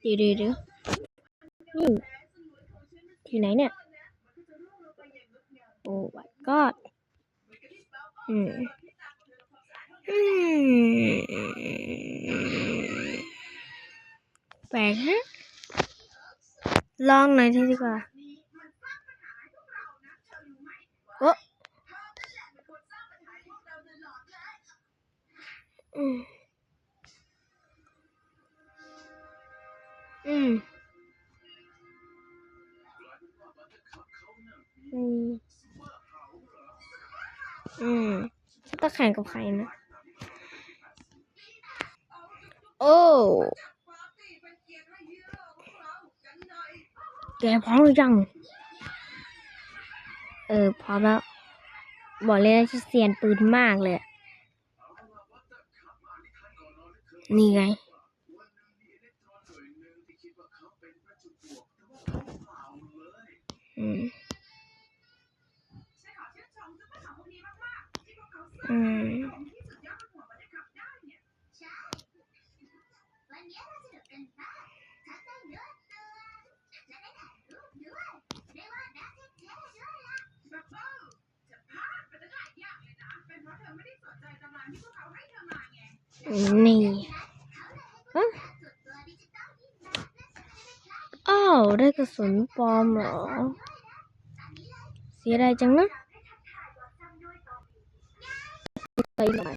เดี๋ยวเดี๋ยวเดี๋ยวนี่ที่ไหนเนี่ย โอ้ my god อืมอืมแปลกฮะ ลองหน่อยทีดีกว่าโอ้อืม อืมอืมอืมจะแข่งกับใครนะ โอ้แกพร้อมหรือยัง เออ พร้อมแล้ว บอกเลยนะฉันเซียนปืนมากเลยอะนี่ไง อืมอืมนี่ฮะาวได้กระสุนปลอมเหรอ เสียดายจังนะไปหน่อย